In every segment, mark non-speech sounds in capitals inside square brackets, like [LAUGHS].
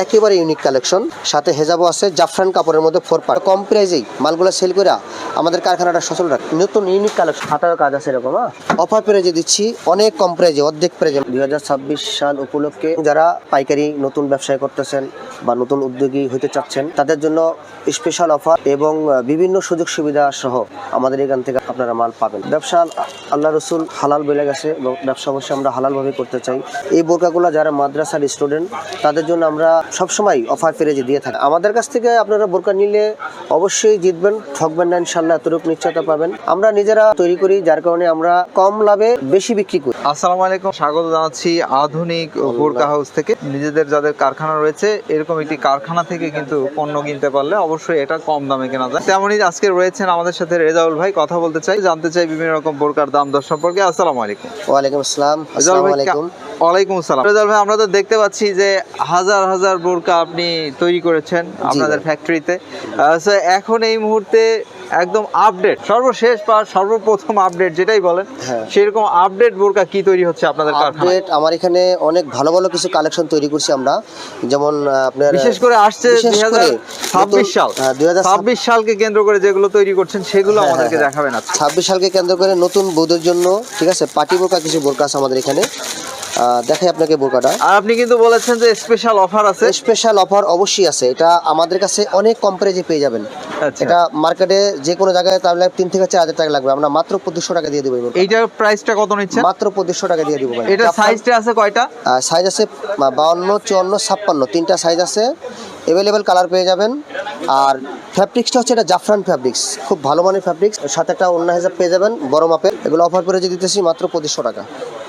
একেবারে unique collection সাথে হেজাবও আছে জাফরান কাপড়ের মধ্যে ফোর পার্ট কম প্রাইজেই মালগুলো সেল করে আমাদের কারখানাটা সচল রাখ নতুন ইউনিক কালেকশন হাতারও কাজ আছে এরকম অফার প্রাইজে দিচ্ছি অনেক কম প্রাইজে অর্ধেক প্রাইজে দুই সাল উপলক্ষে যারা পাইকারি নতুন ব্যবসায় করতেছেন বা নতুন উদ্যোগী হতে চাচ্ছেন তাদের জন্য স্পেশাল অফার এবং বিভিন্ন সুযোগ সুবিধা সহ আমাদের এখান থেকে আপনারা মাল পাবেন। ব্যবসা আল্লাহ রসুল হালাল বেলে গেছে এবং ব্যবসা অবশ্যই আমরা হালালভাবে করতে চাই। এই বোরকাগুলো যারা মাদ্রাসার স্টুডেন্ট তাদের জন্য আমরা সবসময় অফার প্রাইজে দিয়ে থাকি। আমাদের কাছ থেকে আপনারা বোরকা নিলে অবশ্যই জিতবেন ঠকবেন না ইনশাল্লাহ এতটুকু নিশ্চয়তা পাবেন। আমরা নিজেরা তৈরি করি যার কারণে আমরা কম লাভে বেশি বিক্রি করি। আসসালামু আলাইকুম স্বাগত জানাচ্ছি আধুনিক বোরকা হাউস থেকে। নিজেদের যাদের কারখানা রয়েছে এরকম একটি কারখানা থেকে কিন্তু পণ্য কিনতে পারলে অবশ্যই এটা কম দামে কেনা যায়। তেমনই আজকে রয়েছেন আমাদের সাথে রেজাউল ভাই কথা বলতে চাই জানতে চাই বিভিন্ন রকম বোরকার দাম দর সম্পর্কে। আসসালামু আলাইকুম। ওয়ালাইকুম আসসালাম। আসসালামু আলাইকুম। ওয়ালাইকুম আসসালাম। রেজাউল ভাই আমরা তো দেখতে পাচ্ছি যে হাজার হাজার বোরকা আপনি তৈরি করেছেন আপনাদের। ফ্যাক্টরিতে এখন এই মুহূর্তে একদম আপডেট সর্বশেষ বা সর্বপ্রথম আপডেট যেটাই বলেন হ্যাঁ। সেরকম আপডেট বোরকা কি তৈরি হচ্ছে আপনাদের আপডেট আমার এখানে অনেক ভালো ভালো কিছু কালেকশন তৈরি করছি আমরা। যেমন আপনার বিশেষ করে আসছে ছাব্বিশ সাল। হ্যাঁ, 2026 ছাব্বিশ সালকে কেন্দ্র করে যেগুলো তৈরি করছেন সেগুলো হ্যাঁ, আমাদেরকে হ্যাঁ, দেখাবেন আজকে। ছাব্বিশ সালকে কেন্দ্র করে নতুন বৌদ্ধের জন্য ঠিক আছে পাটি বোরকা কিছু বোরকা আছে আমাদের এখানে। দেখাই আপনাকে বোরকাটা। আর আপনি কিন্তু বলেছেন যে স্পেশাল অফার আছে। স্পেশাল অফার অবশ্যই আছে। এটা আমাদের কাছে অনেক কম প্রাইজে পেয়ে যাবেন। আচ্ছা। এটা মার্কেটে যে কোনো জায়গায় তাহলে তিন থেকে চার হাজার টাকা লাগবে। আমরা মাত্র পঁচিশশো টাকা দিয়ে দেবো। এইটার প্রাইসটা কত নিচ্ছেন? মাত্র পঁচিশশো টাকা দিয়ে দিব ভাই। এটা সাইজটা আছে কয়টা? সাইজ আছে বাউন্ন চুয়ান্ন ছাপ্পান্ন। তিনটা সাইজ আছে। অ্যাভেলেবেল কালার পেয়ে যাবেন। আর ফ্যাব্রিক্সটা হচ্ছে এটা জাফরান ফ্যাব্রিক্স খুব ভালো মানের ফ্যাব্রিক্স সাথে একটা অন্য হিসাব পেয়ে যাবেন। বড় মাপের। এগুলো অফার প্রাইজে দিতেছি মাত্র পঁচিশশো টাকা।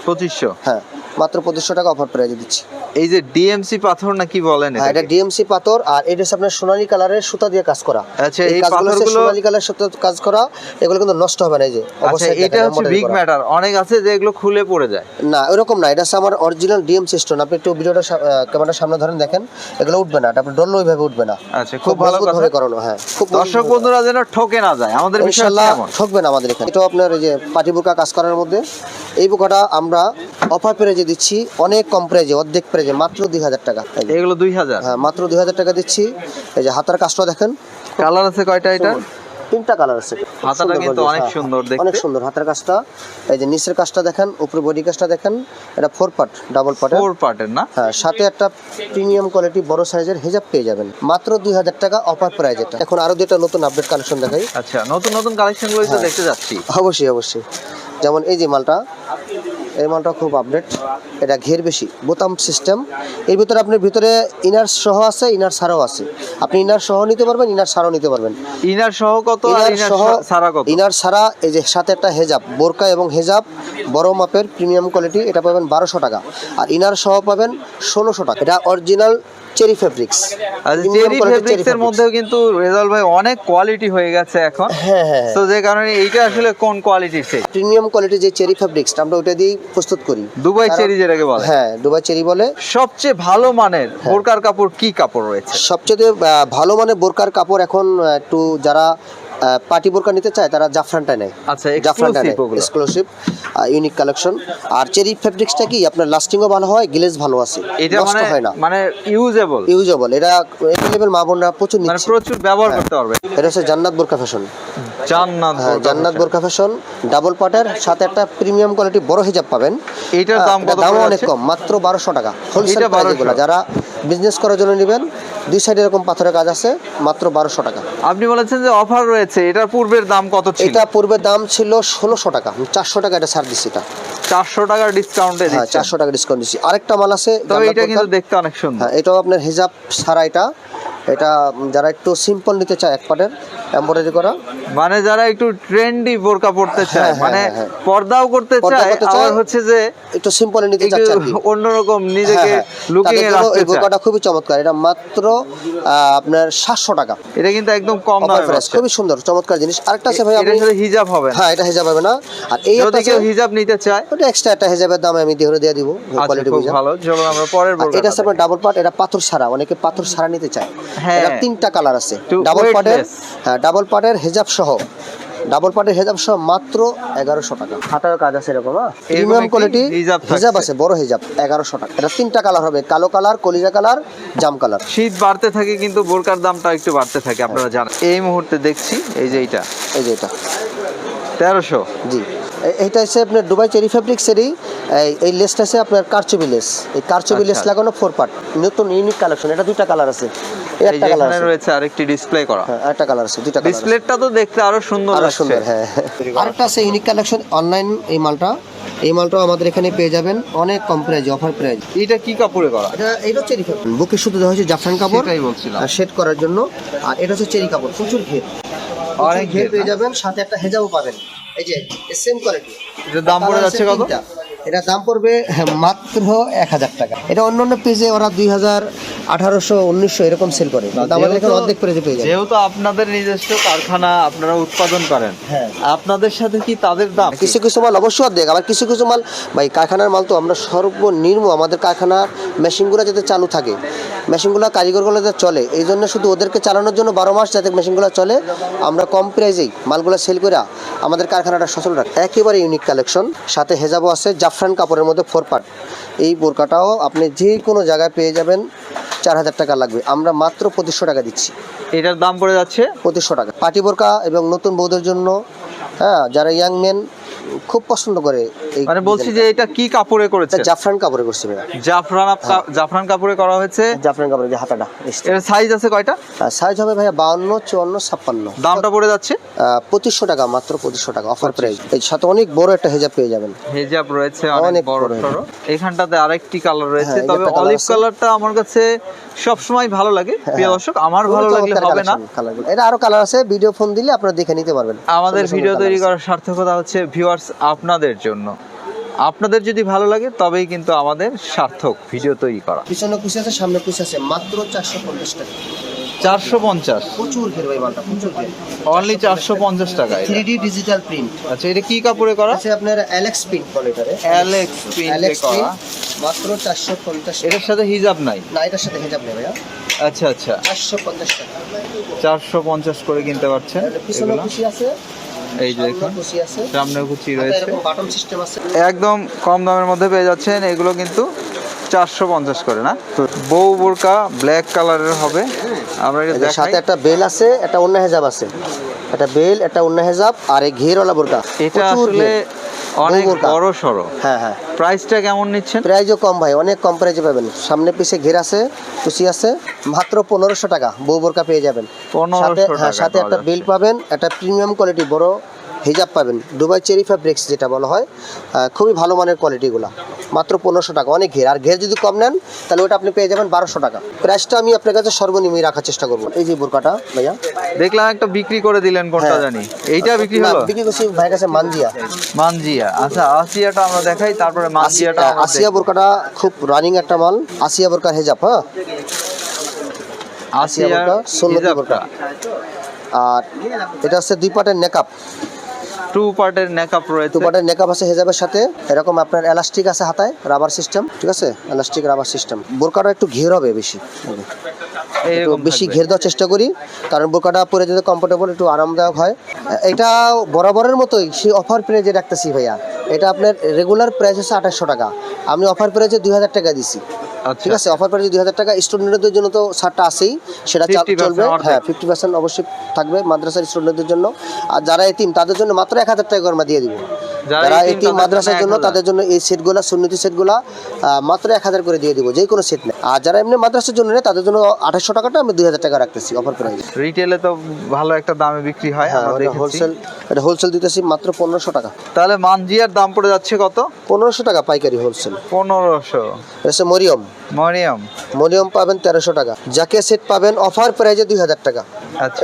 পঁচিশশো? হ্যাঁ মাত্র পঁচিশশো টাকা অফার প্রাইজে দিচ্ছি। এই যে ডিএমসি পাথর না কি বলেন হ্যাঁ এটা ডিএমসি পাথর আর এটা হচ্ছে আপনার সোনালী কালারের সুতা দিয়ে কাজ করা। আচ্ছা, এই পাথরগুলো- সোনালী সুতা কাজ করা এগুলো কিন্তু নষ্ট হবে না এই যে। আচ্ছা এটা হচ্ছে বিগ ম্যাটার অনেক আছে যে এগুলো খুলে পড়ে যায়। না এরকম না এটা হচ্ছে আমার অরিজিনাল ডিএমসি স্টোন আপনি একটু ভিডিওটা ক্যামেরার সামনে ধরেন দেখেন এগুলো উঠবে না এটা আপনি ডললে ওইভাবে উঠবে না। আচ্ছা খুব ভালো করানো হ্যাঁ খুব দর্শক বন্ধুরা যেন ঠকে না যায় আমাদের ঠকবে না আমাদের এখানে। এটাও আপনার এই যে পাটি বোকা কাজ করার মধ্যে এই বোকাটা আমরা অফার প্রাইজে দিচ্ছি অনেক কম প্রাইজে অর্ধেক প্রাইজে মাত্র দুই হাজার টাকা। এগুলো দুই হাজার? হ্যাঁ মাত্র দুই হাজার টাকা দিচ্ছি। এই যে হাতার কাজটা দেখেন। কালার আছে কয়টা এটা? তিনটা কালার আছে। হাতাটা কিন্তু অনেক হ্যাঁ। সুন্দর দেখতে। অনেক সুন্দর হাতের কাজটা। এই যে নিচের কাজটা দেখেন উপরে বডি কাজটা দেখেন এটা four part double part four পার্টের না? হ্যাঁ সাথে একটা প্রিমিয়াম কোয়ালিটি বড় সাইজের হেজাব পেয়ে যাবেন। মাত্র দুই হাজার টাকা অফার প্রাইজ এটা। এখন আরও দুইটা নতুন আপডেট কালেকশন দেখাই। আচ্ছা নতুন নতুন কালেকশনগুলো হ্যাঁ। তো দেখতে যাচ্ছি। অবশ্যই অবশ্যই। যেমন এই যে মালটা এই মালটা খুব আপডেট এটা ঘের বেশি বোতাম সিস্টেম এর ভিতরে আপনার ভিতরে ইনার সহ আছে ইনার সারও আছে। আপনি ইনার সহ নিতে পারবেন ইনার সারও নিতে পারবেন। ইনার সহ কত ইনার ইনার সহ সারা কত? ইনার সারা এই যে সাথে একটা হেজাব বোরকা এবং হেজাব বড় মাপের প্রিমিয়াম কোয়ালিটি এটা পাবেন বারোশো টাকা। আর ইনার সহ পাবেন ষোলোশো টাকা। এটা অরিজিনাল চেরি ফেব্রিক্স। আর চেরি ফেব্রিক্স। এর মধ্যেও কিন্তু রেজাল ভাই অনেক কোয়ালিটি হয়ে গেছে এখন। হ্যাঁ হ্যাঁ তো যে কারণে এইটা আসলে কোন কোয়ালিটি সে প্রিমিয়াম কোয়ালিটি যে চেরি ফেব্রিক্সটা আমরা ওটা দিয়েই প্রস্তুত করি। দুবাই চেরি যেটাকে বলে। হ্যাঁ দুবাই চেরি বলে। সবচেয়ে ভালো মানের হ্যাঁ। বোরকার কাপড় কি কাপড় রয়েছে? সবচেয়ে ভালো মানের বোরকার কাপড় এখন একটু যারা পার্টি বোরকা নিতে চায় তারা জাফরানটা নেয়। আচ্ছা জাফরানটা এক্সক্লুসিভ নেয় এক্সক্লুসিভ ইউনিক কালেকশন আর চেরি ফেব্রিক্সটা কি আপনার লাস্টিংও ভালো হয় গ্লেজ ভালো আছে। এটা নষ্ট মানে হয় না। মানে ইউজেবল ইউজেবল এটা এভেলেবেল মা বোনরা প্রচুর মানে প্রচুর ব্যবহার হ্যাঁ। করতে পারবে। এটা হচ্ছে জান্নাত বোরকা ফ্যাশন জান্নাত হ্যাঁ বোরকা জান্নাত। বোরকা ফ্যাশন ডাবল পার্টের সাথে একটা প্রিমিয়াম কোয়ালিটি বড় হিজাব পাবেন। এটার দাম কত পড়ে অনেক কম মাত্র বারোশো টাকা। হোলসেল 1200 এগুলো যারা বিজনেস করার জন্য নেবেন। দুই সাইডে এরকম পাথরের কাজ আছে মাত্র বারোশো টাকা। আপনি বলেছেন যে অফার রয়েছে এটা পূর্বের দাম কত ছিল? এটা পূর্বের দাম ছিল ষোলোশো টাকা চারশো টাকা এটা ছাড় দিচ্ছি এটা। চারশো টাকার ডিসকাউন্টে হ্যাঁ চারশো টাকা ডিসকাউন্ট দিচ্ছি আরেকটা মাল আছে তবে এটা কিন্তু দেখতে অনেক সুন্দর। হ্যাঁ এটাও আপনার হিজাব ছাড়া এটা। এটা যারা একটু সিম্পল নিতে চায় এক পাটের এমব্রয়ডারি করা। মানে যারা একটু ট্রেন্ডি বোরকা পড়তে চায় হ্যাঁ, মানে হ্যাঁ, হ্যাঁ। পর্দাও করতে চায় আবার হচ্ছে যে একটু সিম্পল নিতে চাচ্ছে আর [LAUGHS] অন্যরকম নিজেকে হ্যাঁ, হ্যাঁ। লুকিং এ রাখতে এই চায়। বোরকাটা খুবই চমৎকার। এটা মাত্র আপনার সাতশো টাকা। এটা কিন্তু একদম কম দামে খুবই সুন্দর চমৎকার জিনিস। আরেকটা আছে ভাই আপনি আসলে হিজাব হবে হ্যাঁ এটা হেজাব হবে না। আর এই যদি কেউ হিজাব নিতে চায় ওটা এক্সট্রা একটা হেজাবের দাম আমি দিয়ে দিয়ে দিব আচ্ছা কোয়ালিটি খুব ভালো। চলো আমরা পরের বোরকা এটা আছে আপনার ডাবল পার্ট এটা পাথর ছাড়া অনেকে পাথর ছাড়া নিতে চায়। হ্যাঁ। তিনটা কালার আছে। ডাবল পাটের হ্যাঁ ডাবল পার্টের হেজাব সহ ডাবল পাটের হেজাব সহ মাত্র এগারোশো টাকা। হাতার কাজ আছে এরকম হ্যাঁ? প্রিমিয়াম কোয়ালিটি হিজাব আছে বড় হেজাব এগারোশো টাকা। এটা তিনটা কালার হবে কালো কালার কলিজা কালার জাম কালার। শীত বাড়তে থাকে কিন্তু বোরকার দামটা একটু বাড়তে থাকে আপনারা জানেন। এই মুহূর্তে দেখছি এই যে এইটা। এই যে এটা তেরোশো। জি। এ- এইটা হচ্ছে আপনার দুবাই চেরি ফেব্রিক্সেরই এই- এই লেসটা আছে আপনার কারচুবি লেস। এই কারচুবি লেস আচ্ছা। লাগানো ফোর পার্ট নতুন ইউনিক কালেকশন এটা দুইটা কালার আছে। একটা কালার আছে। রয়েছে আরেকটি ডিসপ্লে করা। হ্যাঁ একটা কালার আছে দুইটা কালার ডিসপ্লেটা তো দেখতে আরও সুন্দর আরও সুন্দর হ্যাঁ। আরেকটা আছে ইউনিক কালেকশন অনলাইন এই মালটা। এই মালটাও আমাদের এখানে পেয়ে যাবেন। অনেক কম প্রাইজ অফার প্রাইজ এটা কি কাপড়ে করা? এটা এটা চেরি কাপড়। বুকে শুধু দেওয়া হয়েছে জাফরান কাপড়। সেটাই বলছিলাম। আর শেড করার জন্য। আর এটা হচ্ছে চেরি কাপড়। প্রচুর ঘের। অনেক ঘের পেয়ে যাবেন। সাথে একটা হেজাবও পাবেন। এই যে সেম কোয়ালিটি এটার দাম পড়ে যাচ্ছে কত? এটা দাম পড়বে হ্যাঁ, মাত্র এক হাজার টাকা। এটা অন্য অন্য পেজে ওরা দুই হাজার আঠারোশো উনিশশো এরকম সেল করে। আমাদের এখানে অর্ধেক পেজে পেয়ে যায় যেহেতু আপনাদের নিজস্ব কারখানা আপনারা উৎপাদন করেন। হ্যাঁ। আপনাদের সাথে কি তাদের দাম? কিছু কিছু মাল অবশ্যই অর্ধেক আবার কিছু কিছু মাল ভাই কারখানার মাল তো আমরা সর্বনিম্ন আমাদের কারখানার মেশিনগুলো যাতে চালু থাকে। মেশিনগুলো কারিগরগুলো চলে। এই জন্য শুধু ওদেরকে চালানোর জন্য বারো মাস যাতে মেশিনগুলো চলে আমরা কম প্রাইজেই মালগুলো সেল করে আমাদের কারখানাটা সচল রাখি। একেবারে ইউনিক কালেকশন সাথে হেজাবও আছে জাফরান কাপড়ের মধ্যে ফোর পার্ট এই বোরকাটাও আপনি যে কোনো জায়গায় পেয়ে যাবেন চার হাজার টাকা লাগবে। আমরা মাত্র পঁচিশশো টাকা দিচ্ছি। এটার দাম পড়ে যাচ্ছে? পঁচিশশো টাকা। পাটি বোরকা এবং নতুন বউদের জন্য হ্যাঁ যারা ইয়াং মেন খুব পছন্দ করে মানে বলছি যে এটা কি কাপড়ে করেছে? জাফরান কাপড়ে করছি ভাইয়া জাফরান হ্যাঁ। জাফরান কাপড়ে করা হয়েছে? জাফরান কাপড়ে যে হাতাটা এর সাইজ আছে কয়টা? সাইজ হবে ভাইয়া বাউন্ন চুয়ান্ন ছাপ্পান্ন। দামটা পড়ে যাচ্ছে। পঁচিশশো টাকা মাত্র পঁচিশশো টাকা অফার প্রাইস এই সাথে অনেক বড় একটা হেজাব পেয়ে যাবেন। হেজাব রয়েছে অনেক বড় বড় সড়ো এখানটাতে আরেকটি কালার রয়েছে হ্যাঁ, তবে অলিভ কালারটা আমার কাছে সব সময় ভালো লাগে প্রিয় হ্যাঁ। দর্শক। আমার ভালো লাগলে হবে না। এটা আরও কালার আছে ভিডিও ফোন দিলে আপনারা দেখে নিতে পারবেন। আমাদের ভিডিও তৈরি করার সার্থকতা হচ্ছে ভিউয়ার্স আপনাদের জন্য। আপনাদের যদি ভালো লাগে তবেই কিন্তু আমাদের সার্থক ভিডিও তৈরি করা। পিছনে কুচি আছে সামনে কুচি আছে মাত্র চারশো পঞ্চাশ টাকা। চারশো পঞ্চাশ? প্রচুর ঘের ভাই মালটা প্রচুর ঘের। অনলি চারশো পঞ্চাশ টাকায় থ্রি ডি ডিজিটাল প্রিন্ট আচ্ছা এটা কি কাপড়ে করা? আছে আপনার অ্যালেক্স প্রিন্ট বলে এটারে অ্যালেক্স প্রিন্টে করা। মাত্র চারশো পঞ্চাশ এটার সাথে হিজাব নাই? না এটার সাথে হেজাব নেই ভাইয়া। আচ্ছা আচ্ছা। চারশো পঞ্চাশ টাকা। চারশো পঞ্চাশ করে কিনতে পারছেন পিছনে কুচি আছে এই যে দেখুন কুচি রয়েছে। একদম কম দামের মধ্যে পেয়ে যাচ্ছেন। এগুলো কিন্তু চারশো পঞ্চাশ করে না? তো বউ বোরকা ব্ল্যাক কালারের হবে। আমরা সাথে একটা বেল আছে একটা অন্য হেজাব আছে। একটা বেল একটা অন্য হেজাব আর এই ঘেরওয়ালা বোরকা। এটা আসলে। অনেক বড় সড়ো। হ্যাঁ হ্যাঁ। প্রাইসটা কেমন নিচ্ছেন? প্রাইজও কম ভাই অনেক কম প্রাইজে পাবেন। সামনে পিছে ঘের আছে কুচি আছে মাত্র পনেরোশো টাকা। বউ বোরকা পেয়ে যাবেন। সাথে হ্যাঁ সাথে একটা বিল পাবেন একটা প্রিমিয়াম কোয়ালিটি বড় হিজাব পাবেন। দুবাই চেরি ফ্যাব্রিক্স যেটা বলা হয় খুবই ভালো মানের কোয়ালিটিগুলো মাত্র পনেরোশো টাকা অনেক ঘের। আর ঘের যদি কম নেন তাহলে ওটা আপনি পেয়ে যাবেন বারোশো টাকা। প্রাইসটা আমি আপনার কাছে সর্বনিম্নই রাখার চেষ্টা করব। এই যে বোরকাটা ভাইয়া। দেখলাম একটা বিক্রি করে দিলেন কোনটা হ্যাঁ। জানি এইটা বিক্রি হলো? বিক্রি করছি ভাইয়ের কাছে মানজিয়া। মানজিয়া। আচ্ছা আসিয়াটা আমরা দেখাই তারপরে মানজিয়াটা আসিয়া- বোরকাটা খুব রানিং একটা মাল। আসিয়া বোরকার হেজাব হ্যাঁ। আসিয়া বোরকা, হিজাবটা। বোরকা। আর এটা হচ্ছে দুই পাটের নেকাপ টু পার্টের নেকআপ রয়েছে। দু পাটের নেকাপ আছে হেজাবের সাথে। এরকম আপনার এলাস্টিক আছে হাতায় রাবার সিস্টেম ঠিক আছে? এলাস্টিক রাবার সিস্টেম বোরকাটা একটু ঘের হবে বেশি। বেশি ঘের দেওয়ার চেষ্টা করি কারণ বোরকাটা পরে যেতে কমফোর্টেবল একটু আরামদায়ক হয়। এটা বরাবরের মতোই সেই অফার প্রাইজে রাখতেছি ভাইয়া এটা আপনার রেগুলার প্রাইস হচ্ছে আঠাশশো টাকা। আমি অফার প্রাইজে দুই হাজার টাকা দিছি। ঠিক আছে অফার প্রাইস দুই হাজার টাকা। স্টুডেন্টদের জন্য তো ছাড়টা আছেই সেটা চাল- 50% চলবে। হ্যাঁ ফিফটি পার্সেন্ট অবশ্যই থাকবে মাদ্রাসার স্টুডেন্টদের জন্য। আর যারা এতিম তাদের জন্য মাত্র এক হাজার টাকা করে আমরা দিয়ে দিব। যারা এতিম মাদ্রাসার জন্য জন্য 1000 তাদের জন্য এই সেটগুলো সুন্নতি সেটগুলো মাত্র এক হাজার করে দিয়ে দিব যে কোনো সেট নেই। আর যারা এমনি মাদ্রাসার জন্য নেয় তাদের জন্য আঠাশশো টাকাটা আমি দুই হাজার টাকা রাখতেছি অফার প্রাইস রিটেলে তো ভালো একটা দামে বিক্রি হয় হ্যাঁ হোলসেল এটা হোলসেল দিতেছি মাত্র পনেরোশো টাকা। তাহলে মানজিয়ার দাম পড়ে যাচ্ছে কত? পনেরোশো টাকা পাইকারি হোলসেল পনেরোশো। এটা হচ্ছে মরিয়ম। মরিয়াম। মরিয়ম পাবেন তেরোশো টাকা। যাকে সেট পাবেন অফার প্রাইজে দুই হাজার টাকা।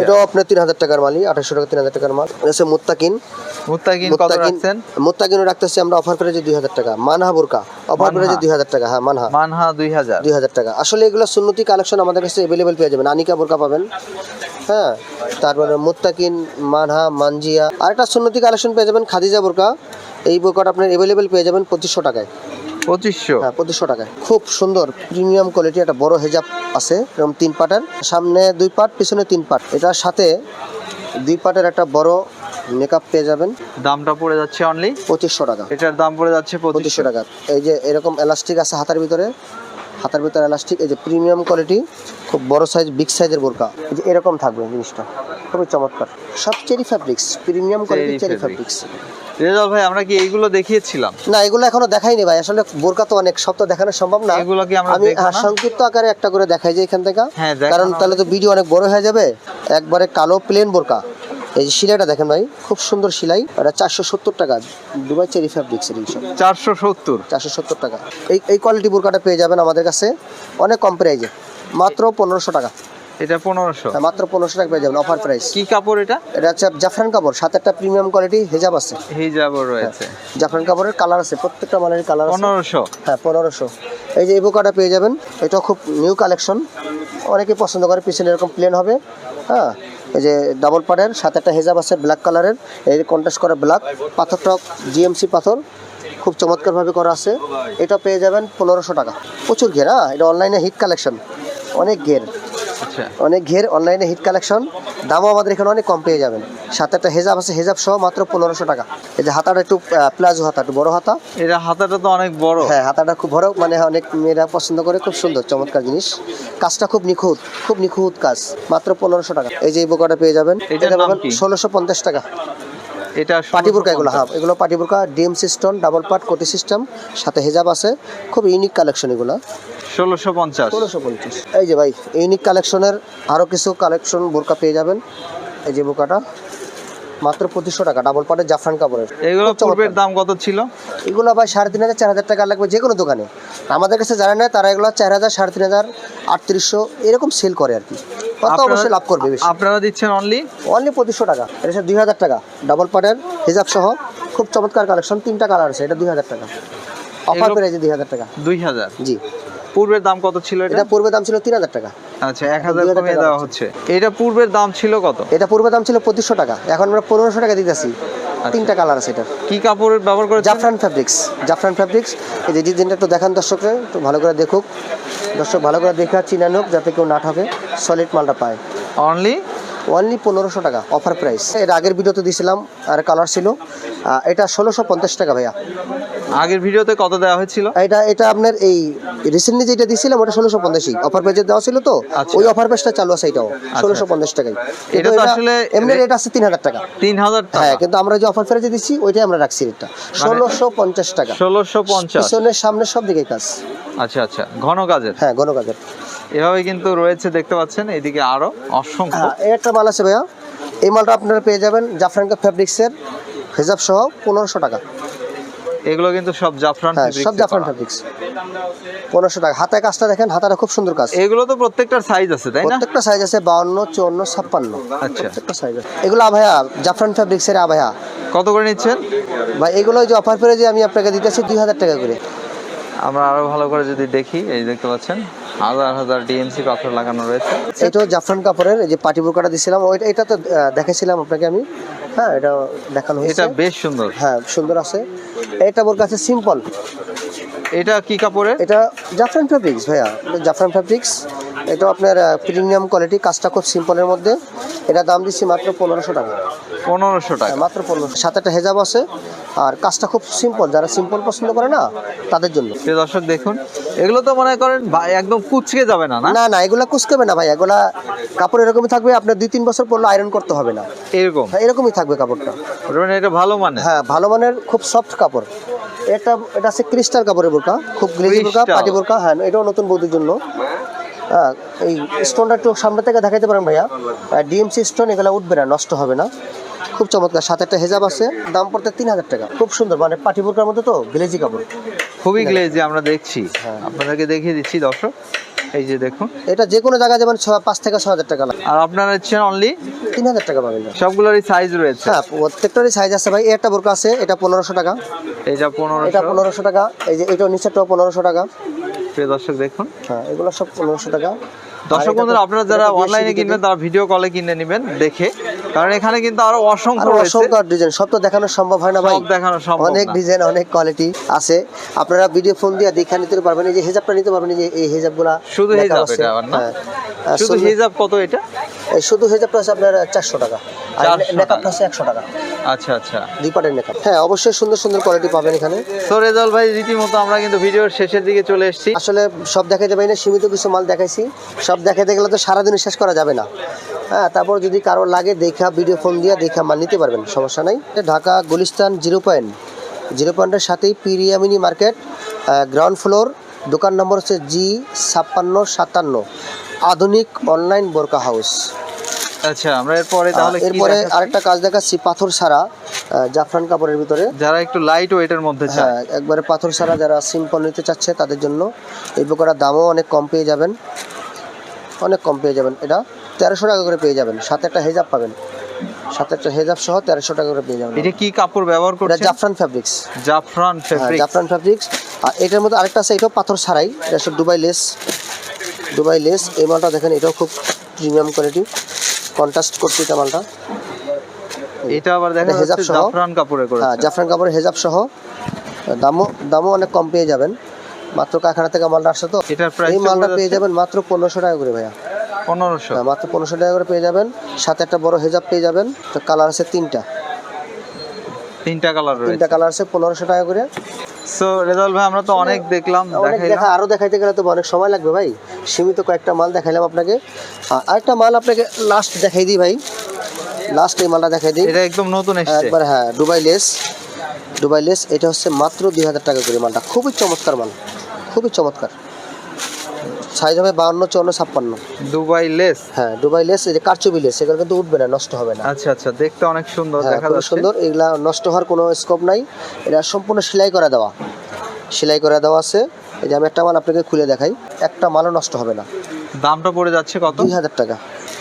এটাও আপনার তিন হাজার টাকার মালই আঠাশশো টাকা তিন হাজার টাকার মাল। হচ্ছে মুত্তাকিন। মুত্তাকিন মুত্তাকিন মুত্তাকিনও রাখতেছি আমরা অফার প্রাইজে দুই হাজার টাকা। মানহা বোরকা। অফার প্রাইজে দুই হাজার টাকা হ্যাঁ মানহা। মানহা দুই হাজার। দুই হাজার টাকা। আসলে এগুলো সুন্নতি কালেকশন আমাদের কাছে অ্যাভেলেবেল পেয়ে যাবেন। আনিকা বোরকা পাবেন। হ্যাঁ তারপরে মুত্তাকিন মানহা মানজিয়া। আরেকটা সুন্নতি কালেকশন পেয়ে যাবেন খাদিজা বোরকা। এই বোরকাটা আপনার অ্যাভেলেবেল পেয়ে যাবেন পঁচিশশো টাকায়। পঁচিশশো। হ্যাঁ পঁচিশশো টাকায়। খুব সুন্দর প্রিমিয়াম কোয়ালিটি একটা বড় হেজাব আছে এরকম তিন পাটের। সামনে দুই পাট পিছনে তিন পাট। এটার সাথে দুই পাটের একটা বড় মেকআপ পেয়ে যাবেন। দামটা পড়ে যাচ্ছে অনলি পঁচিশশো টাকা। এটার দাম পড়ে যাচ্ছে পঁচিশশো। পঁচিশশো টাকা। এই যে এরকম এলাস্টিক আছে হাতার ভিতরে হাতার ভিতরে এলাস্টিক এই যে প্রিমিয়াম কোয়ালিটি খুব বড় সাইজ বিগ সাইজের বোরকা। এই যে এরকম থাকবে জিনিসটা। খুবই চমৎকার। সব cherry fabrics premium quality cherry. Fabrics Rezaul ভাই আমরা কি এইগুলো দেখিয়েছিলাম? না এগুলো এখনও দেখাইনি ভাই। আসলে বোরকা তো অনেক সব তো দেখানো সম্ভব না। এগুলো কি আমরা আমি হ্যাঁ, সংক্ষিপ্ত আকারে একটা করে দেখাই যে এখান থেকে। হ্যাঁ, কারণ তাহলে তো ভিডিও অনেক বড় হয়ে যাবে। একবারে কালো প্লেন বোরকা। এই যে সেলাইটা দেখেন ভাই খুব সুন্দর সেলাই। এটা চারশো সত্তর টাকা দুবাই চেরি ফ্যাব্রিক্স এর এইসব চারশো সত্তর? চারশো সত্তর টাকা। এই এই কোয়ালিটি বোরকাটা পেয়ে যাবেন আমাদের কাছে অনেক কম প্রাইজে মাত্র পনেরোশো টাকা। এটা পনেরোশো? হ্যাঁ, মাত্র পনেরোশো টাকা পেয়ে যাবেন অফার প্রাইস কি কাপড় এটা? এটা হচ্ছে জাফরান কাপড় সাথে একটা প্রিমিয়াম কোয়ালিটি হেজাব আছে। হিজাব রয়েছে। জাফরান কাপড়ের কালার আছে প্রত্যেকটা মালের কালার পনেরোশো? হ্যাঁ পনেরোশো। এই যে এই বোকাটা পেয়ে যাবেন এটা খুব নিউ কালেকশন অনেকে পছন্দ করে পিছনে এরকম প্লেন হবে। হ্যাঁ এই যে ডাবল পাড়ের সাথে একটা হেজাব আছে ব্ল্যাক কালারের এই কন্ট্রাস্ট করা ব্ল্যাক পাথরটা জিএমসি পাথর। খুব চমৎকারভাবে করা আছে। এটা পেয়ে যাবেন পনেরোশো টাকা। প্রচুর ঘের হ্যাঁ? এটা অনলাইনে হিট কালেকশন অনেক ঘের। আচ্ছা। অনেক ঘের অনলাইনে হিট কালেকশন দামও আমাদের এখানে অনেক কম পেয়ে যাবেন। সাথে একটা হেজাব আছে হেজাব সহ মাত্র পনেরোশো টাকা। এই যে হাতাটা একটু প্লাজো হাতা একটু বড় হাতা। এটা হাতাটা তো অনেক বড়। হ্যাঁ হাতাটা খুব বড় মানে অনেক মেয়েরা পছন্দ করে খুব সুন্দর চমৎকার জিনিস। কাজটা খুব নিখুঁত খুব নিখুঁত কাজ মাত্র পনেরোশো টাকা। এই যে এই বোকাটা পেয়ে যাবেন নাম কি? ষোলোশো পঞ্চাশ টাকা। এটা পাটি বোরকা এগুলো হ্যাঁ এগুলো পাটি বোরকা ডিএমসি স্টোন ডাবল পার্ট কোটি সিস্টেম সাথে হেজাব আছে খুব ইউনিক কালেকশন এগুলো। ষোলোশো পঞ্চাশ। ষোলোশো পঞ্চাশ। এই যে ভাই ইউনিক কালেকশনের আরও কিছু কালেকশন বোরকা পেয়ে যাবেন। এই যে বোরকাটা মাত্র পঁচিশশো টাকা ডাবল পাটের জাফরান কাপড়ের। এগুলো পূর্বের দাম কত ছিল? এগুলো ভাই সাড়ে তিন হাজার চার হাজার টাকা লাগবে যে কোনো দোকানে। আমাদের কাছে যারা নেয় তারা এগুলো চার হাজার সাড়ে তিন হাজার আটত্রিশশো এরকম সেল করে আর কি। কত অবশ্যই লাভ করবে বেশি। আপনারা দিচ্ছেন অনলি অনলি পঁচিশশো টাকা। এটা দুই হাজার টাকা। ডাবল পাটের হিজাব সহ খুব চমৎকার কালেকশন তিনটা কালার আছে এটা দুই হাজার টাকা। অফার পেয়েছে দুই হাজার টাকা। দুই হাজার। জি। পূর্বের দাম কত ছিল এটা? এটা পূর্বে দাম ছিল তিন হাজার টাকা। আচ্ছা এক হাজার কমিয়ে দেওয়া হচ্ছে। এটা পূর্বের দাম ছিল কত? এটা পূর্বের দাম ছিল পঁচিশশো টাকা। এখন আমরা পনেরোশো টাকা দিতেছি। আচ্ছা। তিনটা কালার আছে এটা কি কাপড়ের ব্যবহার করে জাফরান ফ্যাব্রিক্স জাফরান ফ্যাব্রিক্স এই যে ডিজাইনটা একটু দেখান দর্শককে একটু ভালো করে দেখুক। দর্শক ভালো করে দেখা চিনানুক যাতে কেউ না ঠকে সলিড মালটা পায়। অনলি অনলি পনেরোশো টাকা অফার প্রাইস এর আগের ভিডিওতে দিয়েছিলাম আর কালার ছিল। এটা ষোলোশো পঞ্চাশ টাকা ভাইয়া। আগের ভিডিওতে কত দেওয়া হয়েছিল? এটা এটা আপনার এই রিসেন্টলি যেটা দিয়েছিলাম ওটা ষোলোশো পঞ্চাশই অফার প্রাইজে দেওয়া ছিল তো আচ্ছা। ওই অফার প্রাইসটা চালু আছে এটাও ষোলোশো পঞ্চাশ টাকাই এটা তো আসলে এমনি রেট আছে তিন হাজার টাকা। তিন হাজার হ্যাঁ কিন্তু আমরা যে অফার প্রাইজে দিচ্ছি ওইটাই আমরা রাখছি রেটটা মানে ষোলোশো পঞ্চাশ টাকা। ষোলোশো পঞ্চাশ। পিছনের সামনে সব দিকে কাজ। আচ্ছা আচ্ছা। ঘন কাজের? হ্যাঁ গণকাজের এভাবে কিন্তু রয়েছে দেখতে পাচ্ছেন এদিকে আরও অসংখ্য। হ্যাঁ এই একটা মাল আছে ভাইয়া। এই মালটা আপনারা পেয়ে যাবেন জাফরানকা ফ্যাব্রিক্সের হেজাব সহ পনেরোশো টাকা। এগুলো কিন্তু সব জাফরান হ্যাঁ সব জাফরান করা। ফ্যাব্রিক্স পনেরোশো টাকা। হাতায় কাজটা দেখেন হাতাটা খুব সুন্দর কাজ। এগুলো তো প্রত্যেকটার সাইজ আছে তাই না? প্রত্যেকটা সাইজ আছে বাউন্ন চুয়ান্ন ছাপ্পান্ন। আচ্ছা। প্রত্যেকটা সাইজ আছে। এগুলো আভায়া জাফরান ফ্যাব্রিক্সের আভায়া কত করে নিচ্ছেন? ভাই এগুলো যে অফার পেরে যে আমি আপনাকে দিতেছি দুই হাজার টাকা করে। আমরা আরও ভালো করে যদি দেখি এই দেখতে পাচ্ছেন হাজার হাজার ডিএমসি পাথর লাগানো রয়েছে। এটাও জাফরান কাপড়ের এই যে পাটি বোরকাটা দিছিলাম ওইটা এটা তো দেখেছিলাম আপনাকে আমি। হ্যাঁ এটা দেখানো হয়েছে। এটা বেশ সুন্দর। হ্যাঁ সুন্দর আছে। এটা বোরকা কাছে সিম্পল এটা কি কাপড়ের? এটা জাফরান ফ্যাব্রিক্স ভাইয়া এটা জাফরান ফ্যাব্রিক্স এটা আপনার প্রিমিয়াম কোয়ালিটি কাজটা খুব সিম্পলের মধ্যে। এটা দাম দিচ্ছি মাত্র পনেরোশো টাকা। পনেরোশো টাকা। হ্যাঁ, মাত্র পনেরোশো। সাথে একটা হেজাব আছে। আর কাজটা খুব সিম্পল যারা সিম্পল পছন্দ করে না তাদের জন্য। দর্শক দেখুন এগুলো তো মনে করেন একদম কুচকে যাবে না না? না এগুলা কুচকাবে না ভাই। এগুলা কাপড় এরকমই থাকবে আপনার দুই তিন বছর পরলে আয়রন করতে হবে না। এরকম? হ্যাঁ এরকমই থাকবে কাপড়টা। মানে এটা ভালো মানে হ্যাঁ ভালো মানের খুব সফট কাপড়। এটা এটা আছে ক্রিস্টাল কাপড়ের বোরকা খুব গ্লেজি বোরকা পাটি বোরকা হ্যাঁ এটাও নতুন বৌদির জন্য। হ্যাঁ এই স্টোনটা একটু সামনে থেকে দেখাইতে পারেন ভাইয়া। ডিএমসি স্টোন এগুলো উঠবে না নষ্ট হবে না। খুব চমৎকার সাত একটা হেজাব আছে দাম পড়তে তিন হাজার টাকা। খুব সুন্দর মানে পাটি বোরকার মধ্যে তো গ্লেজি কাপড়। খুবই গ্লেজি আমরা দেখছি। হ্যাঁ। আপনাদেরকে দেখিয়ে দিচ্ছি দর্শক। এই যে দেখুন এটা যে কোনো জায়গায় যেমন পাঁচ থেকে ছ হাজার টাকা লাগে। আর আপনার হচ্ছে অনলি তিন হাজার টাকা পাবেন। সবগুলোরই সাইজ রয়েছে। হ্যাঁ প্রত্যেকটারই সাইজ আছে ভাই। একটা বোরকা আছে এটা পনেরোশো টাকা। এটা এটা পনেরোশো পনেরোশো টাকা। এই যে এটা নিচেরটাও পনেরোশো টাকা। প্রিয় দর্শক দেখুন। হ্যাঁ এগুলো সব পনেরোশো টাকা। দর্শক বন্ধুরা আপনারা যারা অনলাইনে কিনবেন তারা ভিডিও কলে কিনে নেবেন দেখে। কারণ এখানে কিন্তু আরও অসংখ্য অসংখ্য ডিজাইন সব তো দেখানো সম্ভব হয় না ভাই। দেখানো সম্ভব অনেক ডিজাইন অনেক কোয়ালিটি আছে। আপনারা ভিডিও ফোন দিয়ে দেখে নিতে পারবেন এই যে হেজাবটা নিতে পারবেন এই যে এই হেজাবগুলা শুধু হিজাব আছে। এটা না? হ্যাঁ। শুধু হিজাব কত এটা? এই শুধু হেজাবটা আছে আপনার চারশো টাকা। আর মেকআপটা আছে একশো টাকা। আচ্ছা আচ্ছা। দুই পাটের নেক হ্যাঁ অবশ্যই সুন্দর সুন্দর কোয়ালিটি পাবেন এখানে। তো রেজাউল ভাই রীতিমতো আমরা কিন্তু ভিডিওর শেষের দিকে চলে এসেছি। আসলে সব দেখাতে পারি না সীমিত কিছু মাল দেখাইছি। সব দেখাতে গেলে তো সারাদিন শেষ করা যাবে না। হ্যাঁ তারপর যদি কারও লাগে দেখা ভিডিও ফোন দিয়ে দেখা মাল নিতে পারবেন সমস্যা নাই। Dhaka Gulistan zero point. Zero পয়েন্টের সাথেই পিরিয়ামিনি মার্কেট গ্রাউন্ড ফ্লোর দোকান নম্বর হচ্ছে জি ছাপ্পান্ন সাতান্ন। আধুনিক অনলাইন বোরকা হাউস আচ্ছা আমরা এরপরে তাহলে এরপরে আরেকটা কাজ দেখাচ্ছি পাথর আহ, জাফরান কাপড়ের ভিতরে। যারা একটু লাইট ওয়েটের মধ্যে চায়। হ্যাঁ একবারে পাথর ছাড়া যারা সিম্পল নিতে চাচ্ছে তাদের জন্য এই প্রকারের দামও অনেক কম পেয়ে যাবেন। অনেক কম পেয়ে যাবেন এটা। তেরোশো টাকা করে পেয়ে যাবেন। সাথে একটা হেজাব পাবেন। সাথে একটা হেজাব সহ তেরোশো টাকা করে পেয়ে যাবেন এটা কি কাপড় ব্যবহার এটা জাফরান ফ্যাব্রিক্স জাফরান হ্যাঁ জাফরান ফ্যাব্রিক্স আর এটার মধ্যে আরেকটা আছে এটাও পাথর ছাড়াই এটা দুবাই লেস দুবাই লেস এই মালটা দেখেন এটাও খুব প্রিমিয়াম কোয়ালিটি কন্ট্রাস্ট করছি এটা মালটা এটা আবার দেখা হেজাব যাচ্ছে সহ? জাফরান কাপড়ে করে হ্যাঁ জাফরান কাপড়ের হেজাব সহ। দামও দামও অনেক কম পেয়ে যাবেন। মাত্র কারখানা থেকে মালটা আসছে তো। এটার প্রাইস এই মালটা পেয়ে যাবেন মাত্র পনেরোশো টাকা করে ভাইয়া। পনেরোশো। হ্যাঁ, মাত্র পনেরোশো টাকা করে পেয়ে যাবেন। সাথে একটা বড় হেজাব পেয়ে যাবেন। তো কালার আছে তিনটা। তিনটা কালার তিনটা কালার আছে পনেরোশো টাকা করে। সো রেজাল ভাই আমরা তো অনেক দেখলাম দেখা আরও দেখাইতে গেলে তো অনেক সময় লাগবে ভাই। সীমিত কয়েকটা মাল দেখাইলাম আপনাকে। আরেকটা মাল আপনাকে লাস্ট দেখাই দিই ভাই। লাস্ট এই মালটা দেখাই দিই। এটা একদম নতুন এসেছে। একবার হ্যাঁ দুবাই লেস দুবাই লেস এটা হচ্ছে মাত্র দুই হাজার টাকা করে মালটা। খুবই চমৎকার মাল। খুবই চমৎকার। সাইজ হবে বাউন্ন চুয়ান্ন ছাপ্পান্ন। Dubai lace? হ্যাঁ দুবাই লেস এই যে কারচুবি লেস এগুলো কিন্তু উঠবে না নষ্ট হবে না। আচ্ছা আচ্ছা দেখতে অনেক সুন্দর হ্যাঁ, দেখা যাচ্ছে। সুন্দর এগুলা নষ্ট হওয়ার কোনো স্কোপ নাই। এটা সম্পূর্ণ সেলাই করে দেওয়া। সেলাই করে দেওয়া আছে। এই যে আমি একটা মাল আপনাকে খুলে দেখাই একটা মালও নষ্ট হবে না। দামটা পড়ে যাচ্ছে কত? দুই হাজার টাকা।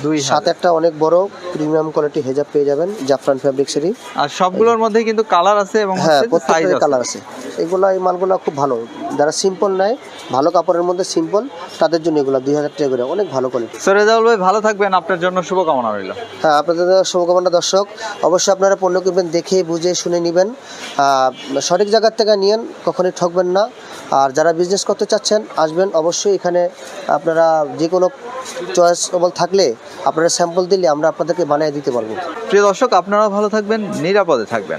দুই সাথে একটা অনেক বড় প্রিমিয়াম কোয়ালিটি হেজাব পেয়ে যাবেন জাফরান ফ্যাব্রিক্সেরই আর সবগুলোর মধ্যে কিন্তু কালার আছে এবং হ্যাঁ প্রত্যেকটা কালার আছে। এগুলো এই মালগুলো খুব ভালো। যারা সিম্পল নেয় ভালো কাপড়ের মধ্যে সিম্পল তাদের জন্য এগুলো দুই হাজার টাকা করে। অনেক ভালো কোয়ালিটি সো রেজাউল ভাই ভালো থাকবেন। আপনার জন্য শুভকামনা রইল। হ্যাঁ আপনাদের শুভকামনা দর্শক। অবশ্যই আপনারা পণ্য কিনবেন দেখে বুঝে শুনে নেবেন। সঠিক জায়গার থেকে নিয়েন কখনোই ঠকবেন না। আর যারা বিজনেস করতে চাচ্ছেন আসবেন। অবশ্যই এখানে আপনারা যে কোনো চয়েস থাকলে আপনারা স্যাম্পল দিলে আমরা আপনাদেরকে বানিয়ে দিতে পারব। প্রিয় দর্শক আপনারা ভালো থাকবেন, নিরাপদে থাকবেন।